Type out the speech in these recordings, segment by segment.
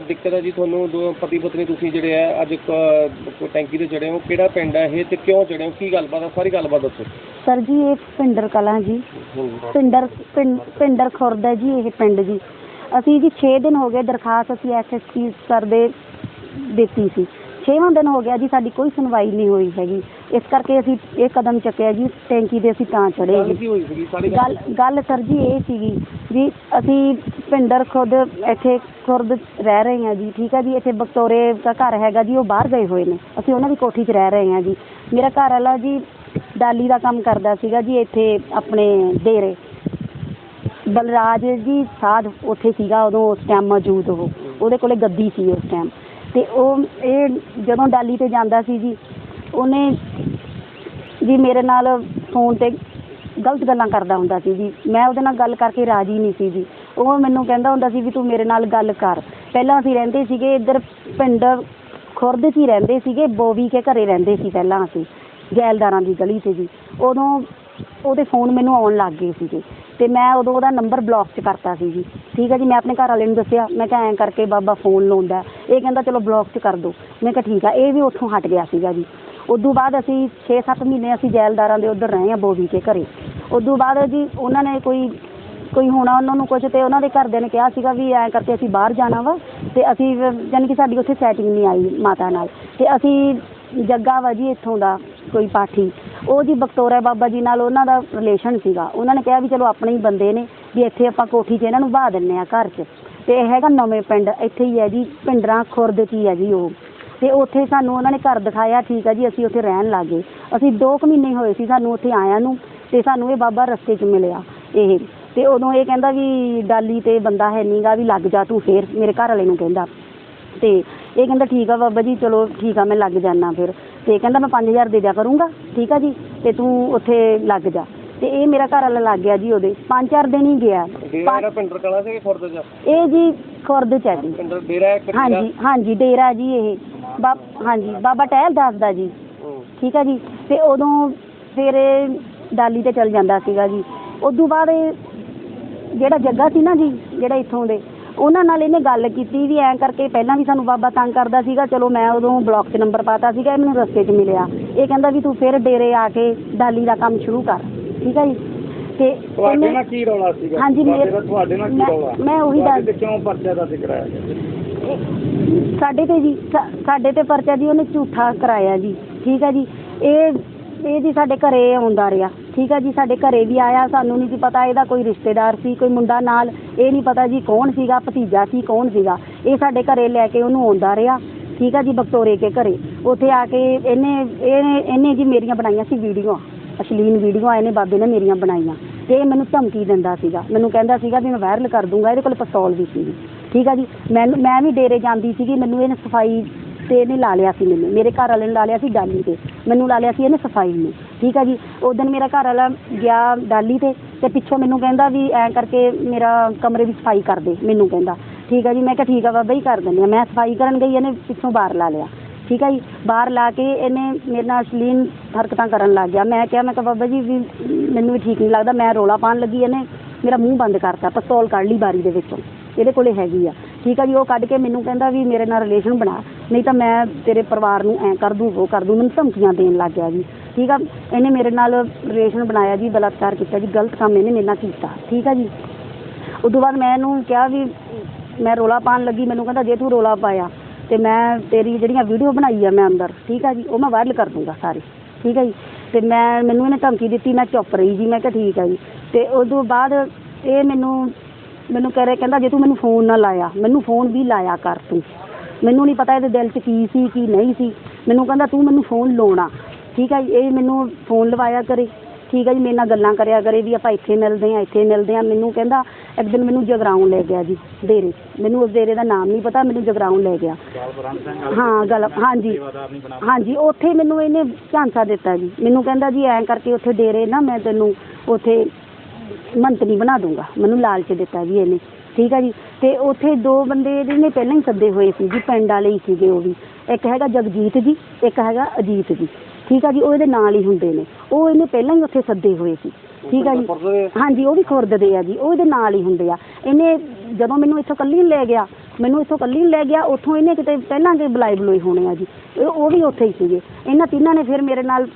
ਦਿੱਕਤ ਹੈ ਜੀ ਤੁਹਾਨੂੰ, ਦੋ ਪਤੀ ਪਤਨੀ ਤੁਸੀਂ ਜਿਹੜੇ ਆ ਅੱਜ ਕ- ਟੈਂਕੀ ਤੇ ਚੜੇ ਹੋ, ਕਿਹੜਾ ਪਿੰਡ ਹੈ ਇਹ ਤੇ ਕਿਉਂ ਚੜੇ ਹੋ? ਕੀ ਗੱਲਬਾਤ ਹੈ? ਸਾਰੀ ਗੱਲਬਾਤ ਦੱਸੋ। ਸਰ ਜੀ, ਇਹ ਪਿੰਡਰ ਕਲਾਂ ਜੀ। ਪਿੰਡਰ, ਪਿੰਡ- ਪਿੰਡਰ ਖੁਰਦ ਹੈ ਜੀ, ਇਹ ਪਿੰਡ ਜੀ। ਅਸੀਂ ਜੀ 6 ਦਿਨ ਹੋ ਗਏ ਦਰਖਾਸਤ ਅਸੀਂ ਐਸਐਸਪੀ ਸਰ ਦੇ ਦਿੱਤੀ ਸੀ। 6ਵਾਂ ਦਿਨ ਹੋ ਗਿਆ ਜੀ, ਸਾਡੀ ਕੋਈ ਸੁਣਵਾਈ ਨਹੀਂ ਹੋਈ ਹੈਗੀ। ਇਸ ਕਰਕੇ ਅਸੀਂ ਇਹ ਕਦਮ ਚੱਕਿਆ ਜੀ ਟੈਂਕੀ ਦੇ ਅਸੀਂ ਤਾਂ ਚੜੇ ਗੱਲ ਜੀ। ਕੀ ਹੋਈ ਸੀਗੀ? ਸਾਰੀ ਗੱਲ ਗੱਲ ਸਰ ਜੀ ਇਹ ਸੀਗੀ ਵੀ ਅਸੀਂ ਪਿੰਡਰ ਖੁਦ ਇੱਥੇ ਖੁਰਦ ਰਹਿ ਰਹੇ ਹਾਂ ਜੀ ਠੀਕ ਹੈ ਜੀ ਇੱਥੇ ਬਕਤੌਰੇ ਦਾ ਘਰ ਹੈਗਾ ਜੀ ਉਹ ਬਾਹਰ ਗਏ ਹੋਏ ਨੇ। ਅਸੀਂ ਉਹਨਾਂ ਦੀ ਕੋਠੀ 'ਚ ਰਹਿ ਰਹੇ ਹਾਂ ਜੀ। ਮੇਰਾ ਘਰ ਵਾਲਾ ਜੀ ਡਾਲੀ ਦਾ ਕੰਮ ਕਰਦਾ ਸੀਗਾ ਜੀ ਇੱਥੇ ਆਪਣੇ ਡੇਰੇ। ਬਲਰਾਜ ਜੀ ਸਾਧ ਉੱਥੇ ਸੀਗਾ ਉਦੋਂ ਉਸ ਟਾਈਮ ਮੌਜੂਦ ਉਹ। ਉਹਦੇ ਕੋਲੇ ਗੱਦੀ ਸੀ ਉਸ ਟਾਈਮ ਤੇ ਉਹ ਇਹ ਜਦੋਂ ਡਾਲੀ ਤੇ ਜਾਂਦਾ ਸੀ ਜੀ ਉਹਨੇ ਜੀ ਮੇਰੇ ਨਾਲ ਫੋਨ ਤੇ ਗਲਤ ਗੱਲਾਂ ਕਰਦਾ ਹੁੰਦਾ ਸੀ ਜੀ। ਮੈਂ ਉਹਦੇ ਨਾਲ ਗੱਲ ਕਰਕੇ ਰਾਜੀ ਨਹੀਂ ਸੀ ਜੀ। ਉਹ ਮੈਨੂੰ ਕਹਿੰਦਾ ਹੁੰਦਾ ਸੀ ਵੀ ਤੂੰ ਮੇਰੇ ਨਾਲ ਗੱਲ ਕਰ। ਪਹਿਲਾਂ ਅਸੀਂ ਰਹਿੰਦੇ ਸੀਗੇ ਇੱਧਰ ਪਿੰਡ ਖੁਰਦ 'ਚ ਹੀ ਰਹਿੰਦੇ ਸੀਗੇ, ਬੋਵੀ ਕੇ ਘਰੇ ਰਹਿੰਦੇ ਸੀ ਪਹਿਲਾਂ ਅਸੀਂ, ਜੈਲਦਾਰਾਂ ਦੀ ਗਲੀ 'ਚ ਜੀ। ਉਦੋਂ ਉਹਦੇ ਫੋਨ ਮੈਨੂੰ ਆਉਣ ਲੱਗ ਗਏ ਸੀਗੇ ਤੇ ਮੈਂ ਉਦੋਂ ਉਹਦਾ ਨੰਬਰ ਬਲੌਕ 'ਚ ਕਰਤਾ ਸੀ ਜੀ। ਠੀਕ ਹੈ ਜੀ, ਮੈਂ ਆਪਣੇ ਘਰ ਵਾਲੇ ਨੂੰ ਦੱਸਿਆ, ਮੈਂ ਕਿਹਾ ਐਂ ਕਰਕੇ ਬਾਬਾ ਫੋਨ ਲਾਉਂਦਾ। ਇਹ ਕਹਿੰਦਾ, ਚਲੋ ਬਲੌਕ 'ਚ ਕਰ ਦਿਓ ਮੈਂ ਕਿਹਾ, ਠੀਕ ਆ। ਇਹ ਵੀ ਉੱਥੋਂ ਹਟ ਗਿਆ ਸੀਗਾ ਜੀ। ਉਦੋਂ ਬਾਅਦ ਅਸੀਂ 6-7 ਮਹੀਨੇ ਅਸੀਂ ਜੈਲਦਾਰਾਂ ਦੇ ਉੱਧਰ ਰਹੇ ਹਾਂ ਬੋਵੀ ਕੇ ਘਰੇ। ਉਦੋਂ ਬਾਅਦ ਜੀ ਉਹਨਾਂ ਨੇ ਕੋਈ ਕੋਈ ਹੋਣਾ ਉਹਨਾਂ ਨੂੰ ਕੁਝ ਤੇ ਉਹਨਾਂ ਦੇ ਘਰਦਿਆਂ ਨੇ ਕਿਹਾ ਸੀਗਾ ਵੀ ਐਂ ਕਰਕੇ ਅਸੀਂ ਬਾਹਰ ਜਾਣਾ ਵਾ ਤੇ ਅਸੀਂ ਵੀ- ਯਾਨੀ ਕਿ ਸਾਡੀ ਉੱਥੇ ਸੈਟਿੰਗ ਨਹੀਂ ਆਈ ਮਾਤਾ ਨਾਲ। ਤੇ ਅਸੀਂ ਜੱਗਾ ਵਾ ਜੀ ਇੱਥੋਂ ਦਾ ਕੋਈ ਪਾਠੀ। ਉਹ ਜੀ ਬਕਤੌਰਾ ਬਾਬਾ ਜੀ ਨਾਲ ਉਹਨਾਂ ਦਾ ਰਿਲੇਸ਼ਨ ਸੀਗਾ। ਉਹਨਾਂ ਨੇ ਕਿਹਾ ਵੀ ਚਲੋ ਆਪਣੇ ਹੀ ਬੰਦੇ ਨੇ ਵੀ ਇੱਥੇ ਆਪਾਂ ਕੋਠੀ 'ਚ ਇਹਨਾਂ ਨੂੰ ਬਾਹ ਦਿੰਨੇ ਆ ਘਰ 'ਚ। ਤੇ ਇਹ ਹੈਗਾ ਨਵੇਂ ਪਿੰਡ, ਇੱਥੇ ਹੀ ਹੈ ਜੀ, ਪਿੰਡਰਾਂ ਖੁਰਦ 'ਚ ਹੀ ਹੈ ਜੀ ਉਹ। ਤੇ ਉੱਥੇ ਸਾਨੂੰ ਉਹਨਾਂ ਨੇ ਘਰ ਦਿਖਾਇਆ ਠੀਕ ਆ ਜੀ ਅਸੀਂ ਉੱਥੇ ਰਹਿਣ ਲੱਗੇ। ਅਸੀਂ 2 ਕੁ ਮਹੀਨੇ ਹੋਏ ਸੀ ਸਾਨੂੰ ਉੱਥੇ ਆਇਆਂ ਨੂੰ ਤੇ ਸਾਨੂੰ ਇਹ ਬਾਬਾ ਰਸਤੇ 'ਚ ਮਿਲਿਆ ਇਹ। ਤੇ ਉਦੋਂ ਇਹ ਕਹਿੰਦਾ ਵੀ ਡਾਲੀ ਤੇ ਬੰਦਾ ਹੈ ਨਹੀਂਗਾ ਵੀ ਲੱਗ ਜਾ ਤੂੰ ਫੇਰ ਮੇਰੇ ਘਰ ਵਾਲੇ ਨੂੰ ਕਹਿੰਦਾ। ਤੇ ਇਹ ਕਹਿੰਦਾ ਠੀਕ ਆ ਬਾਬਾ ਜੀ ਚਲੋ ਠੀਕ ਆ ਮੈਂ ਲੱਗ ਜਾਣਾ ਫਿਰ। ਤੇ ਕਹਿੰਦਾ ਮੈਂ 5000 ਦੇ ਦਿਆ ਕਰੂੰਗਾ ਠੀਕ ਆ ਜੀ ਤੇ ਤੂੰ ਉੱਥੇ ਲੱਗ ਜਾ। ਤੇ ਇਹ ਮੇਰਾ ਘਰ ਵਾਲਾ ਲੱਗ ਗਿਆ ਜੀ ਉਹਦੇ। ਪੰਜ ਚਾਰ ਦਿਨ ਹੀ ਗਿਆ। ਡੇਰਾ ਪਿੰਡਰ ਕਲਾ ਸੀ ਖੁਰਦ ਚ? ਇਹ ਜੀ ਖੁਰਦ ਚ ਹੈ ਜੀ। ਹਾਂਜੀ ਹਾਂਜੀ ਡੇਰਾ ਜੀ ਇਹ। ਹਾਂਜੀ ਬਾਬਾ ਟਹਿਲ ਦੱਸਦਾ ਜੀ। ਠੀਕ ਹੈ ਜੀ? ਤੇ ਉਦੋਂ ਫਿਰ ਇਹ ਡਾਲੀ ਤੇ ਚਲ ਜਾਂਦਾ ਸੀਗਾ ਜੀ। ਉਦੋਂ ਬਾਅਦ ਇਹ ਜਿਹੜਾ ਜੱਗਾ ਸੀ ਨਾ ਜੀ ਜਿਹੜਾ ਇੱਥੋਂ ਦੇ ਉਹਨਾਂ ਨਾਲ ਇਹਨੇ ਗੱਲ ਕੀਤੀ ਵੀ ਐਂ ਕਰਕੇ ਪਹਿਲਾਂ ਵੀ ਸਾਨੂੰ ਬਾਬਾ ਤੰਗ ਕਰਦਾ ਸੀਗਾ ਚਲੋ ਮੈਂ ਉਦੋਂ ਬਲੌਕ 'ਚ ਨੰਬਰ ਪਾਤਾ ਸੀਗਾ ਇਹ ਮੈਨੂੰ ਰਸਤੇ 'ਚ ਮਿਲਿਆ। ਇਹ ਕਹਿੰਦਾ ਵੀ ਤੂੰ ਫਿਰ ਡੇਰੇ ਆ ਕੇ ਡਾਲੀ ਦਾ ਕੰਮ ਸ਼ੁਰੂ ਕਰ। ਠੀਕ ਹੈ ਜੀ? ਤੇ ਤੁਹਾਡੇ ਨਾਲ ਕੀ ਰੌਲਾ ਸੀਗਾ? ਹਾਂਜੀ, ਮੇਰੇ- ਦਾ ਤੁਹਾਡੇ ਨਾਲ ਕੀ ਰੌਲਾ? ਮੈਂ ਉਹੀ ਦੱਸ- ਕਿਉਂ ਪਰਚਾ ਦਰਜ ਕਰਾਇਆ ਗਿਆ? ਸਾਡੇ ਤੇ ਜੀ ਸਾਡੇ ਤੇ ਪਰਚਾ ਜੀ, ਉਹਨੇ ਝੂਠਾ ਕਰਾਇਆ ਜੀ, ਠੀਕ ਹੈ ਜੀ? ਇਹ ਇਹ ਜੀ ਸਾਡੇ ਘਰੇ ਆਉਂਦਾ ਰਿਹਾ, ਠੀਕ ਹੈ ਜੀ? ਸਾਡੇ ਘਰੇ ਵੀ ਆਇਆ, ਸਾਨੂੰ ਨਹੀਂ ਸੀ ਪਤਾ, ਇਹਦਾ ਕੋਈ ਰਿਸ਼ਤੇਦਾਰ ਸੀ, ਕੋਈ ਮੁੰਡਾ ਨਾਲ, ਇਹ ਨਹੀਂ ਪਤਾ ਜੀ ਕੌਣ ਸੀਗਾ, ਭਤੀਜਾ ਸੀ, ਕੌਣ ਸੀਗਾ? ਇਹ ਸਾਡੇ ਘਰੇ ਲੈ ਕੇ ਉਹਨੂੰ ਆਉਂਦਾ ਰਿਹਾ, ਠੀਕ ਹੈ ਜੀ ਬਕਤੋਰੇ ਕੇ ਘਰੇ। ਉੱਥੇ ਆ ਕੇ ਇਹਨੇ ਇਹਨੇ ਇਹਨੇ ਜੀ ਮੇਰੀਆਂ ਬਣਾਈਆਂ ਸੀ ਵੀਡੀਓ, ਅਸ਼ਲੀਨ ਵੀਡੀਓ, ਇਹਨੇ ਬਾਬੇ ਨੇ ਮੇਰੀਆਂ ਬਣਾਈਆਂ। ਤੇ ਇਹ ਮੈਨੂੰ ਧਮਕੀ ਦਿੰਦਾ ਸੀਗਾ, ਮੈਨੂੰ ਕਹਿੰਦਾ ਸੀਗਾ ਵੀ ਮੈਂ ਵਾਇਰਲ ਕਰ ਦੂੰਗਾ, ਇਹਦੇ ਕੋਲ ਪਿਸਤੌਲ ਵੀ ਸੀ। ਠੀਕ ਆ ਜੀ? ਮੈਨੂੰ, ਮੈਂ ਵੀ ਡੇਰੇ ਜਾਂਦੀ ਸੀਗੀ, ਮੈਨੂੰ ਇਹਨੇ ਸਫ਼ਾਈ ਤੇ ਇਹਨੇ ਲਾ ਲਿਆ ਸੀ ਮੈਨੂੰ। ਮੇਰੇ ਘਰ ਵਾਲੇ ਨੇ ਲਾ ਲਿਆ ਸੀ ਡਾਲੀ ਤੇ। ਮੈਨੂੰ ਲਾ ਲਿਆ ਸੀ ਇਹਨੇ ਸਫ਼ਾਈ ਨੂੰ। ਠੀਕ ਆ ਜੀ? ਉਸ ਦਿਨ ਮੇਰਾ ਘਰ ਵਾਲਾ ਗਿਆ ਡਾਲੀ ਤੇ ਤੇ ਪਿੱਛੋਂ ਮੈਨੂੰ ਕਹਿੰਦਾ ਵੀ ਐਂ ਕਰਕੇ ਮੇਰਾ ਕਮਰੇ ਦੀ ਸਫ਼ਾਈ ਕਰ ਦੇ, ਮੈਨੂੰ ਕਹਿੰਦਾ। ਠੀਕ ਆ ਜੀ? ਮੈਂ ਕਿਹਾ, ਠੀਕ ਆ ਬਾਬਾ ਜੀ, ਕਰ ਦਿੰਦੇ ਆ ਮੈਂ ਸਫ਼ਾਈ ਕਰਨ ਗਈ, ਇਹਨੇ ਪਿੱਛੋਂ ਬਾਹਰ ਲਾ ਲਿਆ। ਠੀਕ ਆ ਜੀ? ਬਾਹਰ ਲਾ ਕੇ ਇਹਨੇ ਮੇਰੇ ਨਾਲ ਅਸ਼ਲੀਨ ਹਰਕਤਾਂ ਕਰਨ ਲੱਗ ਗਿਆ। ਮੈਂ ਕਿਹਾ ਮੈਂ ਕਿਹਾ, ਬਾਬਾ ਜੀ, ਵੀ ਮੈਨੂੰ ਵੀ ਠੀਕ ਨਹੀਂ ਲੱਗਦਾ। ਮੈਂ ਰੋਲਾ ਪਾਉਣ ਲੱਗੀ, ਇਹਨੇ ਮੇਰਾ ਮੂੰਹ ਬੰਦ ਕਰਤਾ, ਪਿਸਤੌਲ ਕੱਢ ਲਈ ਬਾਰੀ ਦੇ ਵਿੱਚੋਂ। ਇਹਦੇ ਕੋਲੇ ਹੈਗੀ ਆ। ਠੀਕ ਆ ਜੀ, ਉਹ ਕੱਢ ਕੇ ਮੈਨੂੰ ਕਹਿੰਦਾ ਵੀ ਮੇਰੇ ਨਾਲ ਰਿਲੇਸ਼ਨ ਬਣਾ। ਨਹੀਂ ਤਾਂ ਮੈਂ ਤੇਰੇ ਪਰਿਵਾਰ ਨੂੰ ਐਂ ਕਰ ਦੂੰ, ਉਹ ਕਰ ਦੂੰ, ਮੈਨੂੰ ਧਮਕੀਆਂ ਦੇਣ ਲੱਗ ਗਿਆ ਜੀ। ਠੀਕ ਆ, ਇਹਨੇ ਮੇਰੇ ਨਾਲ ਰਿਲੇਸ਼ਨ ਬਣਾਇਆ ਜੀ, ਬਲਾਤਕਾਰ ਕੀਤਾ ਜੀ, ਗਲਤ ਕੰਮ ਇਹਨੇ ਮੇਰੇ ਨਾਲ ਕੀਤਾ। ਠੀਕ ਆ ਜੀ। ਉਦੋਂ ਬਾਅਦ ਮੈਂ ਇਹਨੂੰ ਕਿਹਾ ਵੀ ਮੈਂ ਰੋਲਾ ਪਾਉਣ ਲੱਗੀ, ਮੈਨੂੰ ਕਹਿੰਦਾ ਜੇ ਤੂੰ ਰੋਲਾ ਪਾਇਆ, ਤੇ ਮੈਂ ਤੇਰੀ ਜਿਹੜੀਆਂ ਵੀਡੀਓ ਬਣਾਈ ਆ ਮੈਂ ਅੰਦਰ, ਠੀਕ ਆ ਜੀ, ਉਹ ਮੈਂ ਵਾਇਰਲ ਕਰ ਦੂੰਗਾ ਸਾਰੀ। ਠੀਕ ਆ ਜੀ। ਤੇ ਮੈਂ, ਮੈਨੂੰ ਇਹਨੇ ਧਮਕੀ ਦਿੱਤੀ, ਮੈਂ ਚੁੱਪ ਰਹੀ ਜੀ, ਮੈਂ ਕਿਹਾ ਠੀਕ ਆ ਜੀ। ਤੇ ਉਦੋਂ ਬਾਅਦ ਇਹ ਮੈਨੂੰ ਮੈਨੂੰ ਕਹਿ ਰਿਹਾ ਕਹਿੰਦਾ ਜੇ ਤੂੰ ਮੈਨੂੰ ਫੋਨ ਨਾ ਲਾਇਆ ਮੈਨੂੰ ਫੋਨ ਵੀ ਲਾਇਆ ਕਰ ਤੂੰ। ਮੈਨੂੰ ਨਹੀਂ ਪਤਾ ਇਹਦੇ ਦਿਲ 'ਚ ਕੀ ਸੀ ਕੀ ਨਹੀਂ ਸੀ। ਮੈਨੂੰ ਕਹਿੰਦਾ ਤੂੰ ਮੈਨੂੰ ਫੋਨ ਲਾਉਣਾ। ਠੀਕ ਹੈ ਜੀ, ਇਹ ਮੈਨੂੰ ਫੋਨ ਲਵਾਇਆ ਕਰੇ। ਠੀਕ ਹੈ ਜੀ ਮੇਰੇ ਨਾਲ ਗੱਲਾਂ ਕਰਿਆ ਕਰੇ ਵੀ ਆਪਾਂ ਇੱਥੇ ਮਿਲਦੇ ਆ ਇੱਥੇ ਮਿਲਦੇ ਆ ਮੈਨੂੰ ਕਹਿੰਦਾ ਇੱਕ ਦਿਨ ਮੈਨੂੰ ਜਗਰਾਉਂ ਲੈ ਗਿਆ ਜੀ ਡੇਰੇ ਮੈਨੂੰ ਉਸ ਡੇਰੇ ਦਾ ਨਾਮ ਨਹੀਂ ਪਤਾ ਮੈਨੂੰ ਜਗਰਾਉਂ ਲੈ ਗਿਆ। ਹਾਂ ਗੱਲ ਹਾਂਜੀ। ਹਾਂਜੀ ਉੱਥੇ ਮੈਨੂੰ ਇਹਨੇ ਝਾਂਸਾ ਦਿੱਤਾ ਜੀ। ਮੈਨੂੰ ਕਹਿੰਦਾ ਜੀ ਐਂ ਕਰਕੇ ਉੱਥੇ ਡੇਰੇ ਨਾ ਮੈਂ ਤੈਨੂੰ ਉੱਥੇ ਮੰਤਰੀ ਬਣਾ ਦੂੰਗਾ ਮੈਨੂੰ ਲਾਲਚ ਦਿੱਤਾ ਜੀ ਇਹਨੇ। ਠੀਕ ਆ ਜੀ? ਤੇ ਉੱਥੇ ਦੋ ਬੰਦੇ ਇਹਦੇ ਨੇ ਪਹਿਲਾਂ ਹੀ ਸੱਦੇ ਹੋਏ ਸੀ ਜੀ ਪਿੰਡ ਵਾਲੇ ਹੀ ਸੀਗੇ ਉਹ ਵੀ। ਇੱਕ ਹੈਗਾ ਜਗਜੀਤ ਜੀ ਇੱਕ ਹੈਗਾ ਅਜੀਤ ਜੀ। ਠੀਕ ਆ ਜੀ? ਉਹ ਇਹਦੇ ਨਾਲ ਹੀ ਹੁੰਦੇ ਨੇ। ਉਹ ਇਹਨੇ ਪਹਿਲਾਂ ਹੀ ਉੱਥੇ ਸੱਦੇ ਹੋਏ ਸੀ। ਠੀਕ ਆ ਜੀ? ਹਾਂਜੀ ਉਹ ਵੀ ਖੁਰਦਦੇ ਆ ਜੀ। ਉਹ ਇਹਦੇ ਨਾਲ ਹੀ ਹੁੰਦੇ ਆ। ਇਹਨੇ ਜਦੋਂ ਮੈਨੂੰ ਇੱਥੋਂ ਕੱਲੀ ਲੈ ਗਿਆ ਮੈਨੂੰ ਇੱਥੋਂ ਕੱਲੀ ਲੈ ਗਿਆ ਉੱਥੋਂ ਇਹਨੇ ਕਿਤੇ ਪਹਿਲਾਂ ਕਿ ਬੁਲਾਈ ਬਲੋਈ ਹੋਣੇ ਆ ਜੀ। ਉਹ ਵੀ ਉੱਥੇ ਹੀ ਸੀਗੇ। ਇਹਨਾਂ ਤਿੰਨਾਂ ਨੇ ਫਿਰ ਮੇਰੇ ਨਾਲ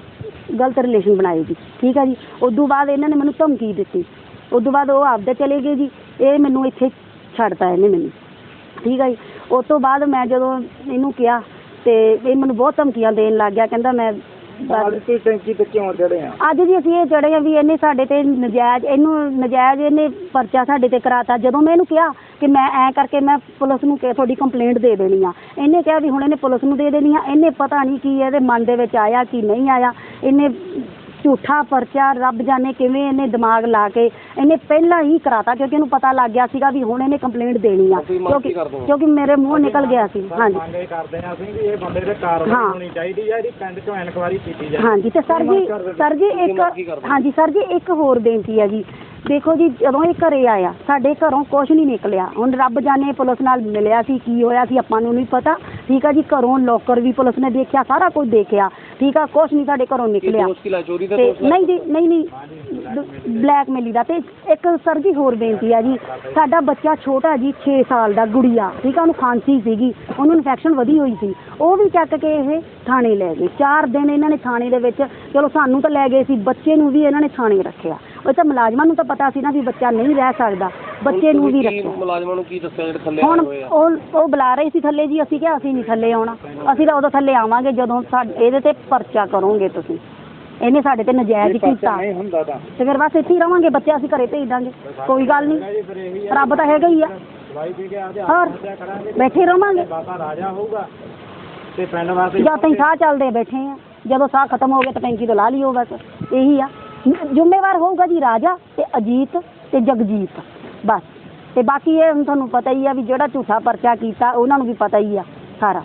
ਗਲਤ ਰਿਲੇਸ਼ਨ ਬਣਾਏ ਜੀ। ਠੀਕ ਆ ਜੀ? ਉਦੋਂ ਬਾਅਦ ਇਹਨਾਂ ਨੇ ਮੈਨੂੰ ਧਮਕੀ ਦਿੱਤੀ। ਉਦੋਂ ਬਾਅਦ ਉਹ ਆਪਦੇ ਚਲੇ ਗਏ ਜੀ। ਇਹ ਮੈਨੂੰ ਇੱਥੇ ਛੱਡਤਾ ਇਹਨੇ ਮੈਨੂੰ। ਠੀਕ ਆ ਜੀ? ਉਸ ਤੋਂ ਬਾਅਦ ਮੈਂ ਜਦੋਂ ਇਹਨੂੰ ਕਿਹਾ ਤੇ ਇਹ ਮੈਨੂੰ ਬਹੁਤ ਧਮਕੀਆਂ ਦੇਣ ਲੱਗ ਗਿਆ। ਕਹਿੰਦਾ ਮੈਂ ਅੱਜ ਤੁਸੀਂ ਟੈਂਕੀ ਤੇ ਕਿਉਂ ਚੜੇ ਆ? ਅੱਜ ਜੀ ਅਸੀਂ ਇਹ ਚੜੇ ਆ ਵੀ ਇਹਨੇ ਸਾਡੇ ਤੇ ਨਜਾਇਜ਼ ਇਹਨੂੰ ਨਜਾਇਜ਼ ਇਹਨੇ ਪਰਚਾ ਸਾਡੇ ਤੇ ਕਰਾਤਾ। ਜਦੋਂ ਮੈਂ ਇਹਨੂੰ ਕਿਹਾ ਕਿ ਮੈਂ ਐ ਕਰਕੇ ਮੈਂ ਪੁਲਿਸ ਨੂੰ ਕਿ ਤੁਹਾਡੀ ਕੰਪਲੇਂਟ ਦੇ ਦੇਣੀ ਆ। ਇਹਨੇ ਕਿਹਾ ਵੀ ਹੁਣ ਇਹਨੇ ਪੁਲਿਸ ਨੂੰ ਦੇ ਦੇਣੀ ਆ। ਇਹਨੇ ਪਤਾ ਨਹੀਂ ਕੀ ਇਹਦੇ ਮਨ ਦੇ ਵਿੱਚ ਆਇਆ ਕੀ ਨਹੀਂ ਆਇਆ। ਇਹਨੇ ਝੂਠਾ ਪਰਚਾ ਰੱਬ ਜਾਣੇ ਕਿਵੇਂ ਇਹਨੇ ਦਿਮਾਗ ਲਾ ਕੇ ਇਹਨੇ ਪਹਿਲਾਂ ਹੀ ਕਰਾਤਾ ਕਿਉਂਕਿ ਇਹਨੂੰ ਪਤਾ ਲੱਗ ਗਿਆ ਸੀਗਾ ਵੀ ਹੁਣ ਇਹਨੇ ਕੰਪਲੇਂਟ ਦੇਣੀ ਆ। ਤੁਸੀਂ ਮੰਗ ਕੀ ਕਰਦੇ ਹੋ? ਕਿਉਂਕਿ ਮੇਰੇ ਮੂੰਹ ਨਿਕਲ ਗਿਆ ਸੀ। ਹਾਂਜੀ। ਮੰਗ ਇਹ ਕਰਦੇ ਆ ਅਸੀਂ ਵੀ ਇਹ ਬੰਦੇ ਤੇ ਕਾਰਵਾਈ ਹਾਂ। ਹੋਣੀ ਚਾਹੀਦੀ ਹੈ ਇਹਦੀ ਪਿੰਡ ਚੋਂ ਇਨਕੁਆਇਰੀ ਕੀਤੀ ਜਾਏ। ਹਾਂਜੀ ਤੇ ਸਰ ਜੀ ਸਰ ਜੀ ਇੱਕ? ਹਾਂਜੀ ਸਰ ਜੀ ਇੱਕ ਹੋਰ ਬੇਨਤੀ ਹੈ ਜੀ। ਦੇਖੋ ਜੀ ਜਦੋਂ ਇਹ ਘਰੇ ਆਇਆ ਸਾਡੇ ਘਰੋਂ ਕੁਝ ਨਹੀਂ ਨਿਕਲਿਆ। ਹੁਣ ਰੱਬ ਜਾਣੇ ਪੁਲਿਸ ਨਾਲ ਮਿਲਿਆ ਸੀ ਕੀ ਹੋਇਆ ਸੀ ਆਪਾਂ ਨੂੰ ਨਹੀਂ ਪਤਾ। ਠੀਕ ਆ ਜੀ ਘਰੋਂ ਲੋਕਰ ਵੀ ਪੁਲਿਸ ਨੇ ਦੇਖਿਆ ਸਾਰਾ ਕੁਝ ਦੇਖਿਆ। ਠੀਕ ਆ ਕੁਝ ਨਹੀਂ ਸਾਡੇ ਘਰੋਂ ਨਿਕਲਿਆ। ਚੋਰੀ ਦਾ ਤੇ ਨਹੀਂ ਜੀ ਨਹੀਂ ਨਹੀਂ ਬਲੈਕਮੇਲੀ ਦਾ। ਤੇ ਇੱਕ ਸਰ ਜੀ ਹੋਰ ਬੇਨਤੀ ਆ ਜੀ ਸਾਡਾ ਬੱਚਾ ਛੋਟਾ ਜੀ 6 ਸਾਲ ਦਾ ਗੁੜੀਆ ਠੀਕ ਆ ਉਹਨੂੰ ਖਾਂਸੀ ਸੀਗੀ ਉਹਨੂੰ ਇਨਫੈਕਸ਼ਨ ਵਧੀ ਹੋਈ ਸੀ। ਉਹ ਵੀ ਚੱਕ ਕੇ ਇਹ ਥਾਣੇ ਲੈ ਗਏ। ਚਾਰ ਦਿਨ ਇਹਨਾਂ ਨੇ ਥਾਣੇ ਦੇ ਵਿੱਚ ਚਲੋ ਸਾਨੂੰ ਤਾਂ ਲੈ ਗਏ ਸੀ ਬੱਚੇ ਨੂੰ ਵੀ ਇਹਨਾਂ ਨੇ ਥਾਣੇ ਰੱਖਿਆ। ਉਹ ਤਾਂ ਮੁਲਾਜ਼ਮਾਂ ਨੂੰ ਤਾਂ ਪਤਾ ਸੀ ਨਾ ਵੀ ਬੱਚਾ ਨਹੀਂ ਰਹਿ ਸਕਦਾ। ਬੱਚੇ ਨੂੰ ਵੀ ਰੱਖਿਆ ਮੁਲਾਜ਼ਮਾਂ ਨੂੰ ਕੀ ਦੱਸਿਆ ਜਿਹੜੇ ਥੱਲੇ ਹੁਣ ਹੋਏ ਆ? ਉਹ ਉਹ ਬੁਲਾ ਰਹੇ ਸੀ ਥੱਲੇ ਜੀ ਅਸੀਂ ਕਿਹਾ ਅਸੀਂ ਨਹੀਂ ਥੱਲੇ ਆਉਣਾ। ਅਸੀਂ ਤਾਂ ਉਦੋਂ ਥੱਲੇ ਆਵਾਂਗੇ ਜਦੋਂ ਸਾਡੇ ਇਹਦੇ ਤੇ ਪਰਚਾ ਕਰੋਗੇ ਤੁਸੀਂ। ਇਹਨੇ ਸਾਡੇ ਤੇ ਨਜਾਇਜ਼ ਕੀਤਾ। ਨਹੀਂ ਹੁੰਦਾ ਤਾਂ। ਤੇ ਫਿਰ ਬਸ ਇੱਥੇ ਹੀ ਰਵਾਂਗੇ ਬੱਚੇ ਅਸੀਂ ਘਰੇ ਭੇਜ ਦਾਂਗੇ। ਕੋਈ ਗੱਲ ਨਹੀਂ। ਜੀ ਰੱਬ ਤਾਂ ਹੈਗਾ ਹੀ ਆ। ਹੋਰ? ਬੈਠੇ ਰਵਾਂਗੇ। ਬਾਬਾ ਰਾਜਾ ਹੋਊਗਾ। ਤੇ ਪਿੰਡ ਵਾਸਤੇ ਸਾਹ ਚੱਲਦੇ ਬੈਠੇ ਆ। ਜਦੋਂ ਸਾਹ ਖਤਮ ਹੋ ਗਿਆ ਤਾਂ ਟੈਂਕੀ ਤੋਂ ਲਾ ਲਿਓ ਬਸ। ਇਹੀ ਆ। ਜ਼ਿੰਮੇਵਾਰ ਹੋਊਗਾ ਜੀ ਰਾਜਾ ਤੇ ਅਜੀਤ ਤੇ ਜਗਜੀਤ। ਬਸ। ਤੇ ਬਾਕੀ ਇਹ ਹੁਣ ਤੁਹਾਨੂੰ ਪਤਾ ਹੀ ਆ ਵੀ ਜਿਹੜਾ ਝੂਠਾ ਪਰਚਾ ਕੀਤਾ, ਉਹਨਾਂ ਨੂੰ ਵੀ ਪਤਾ ਹੀ ਆ ਸਾਰਾ।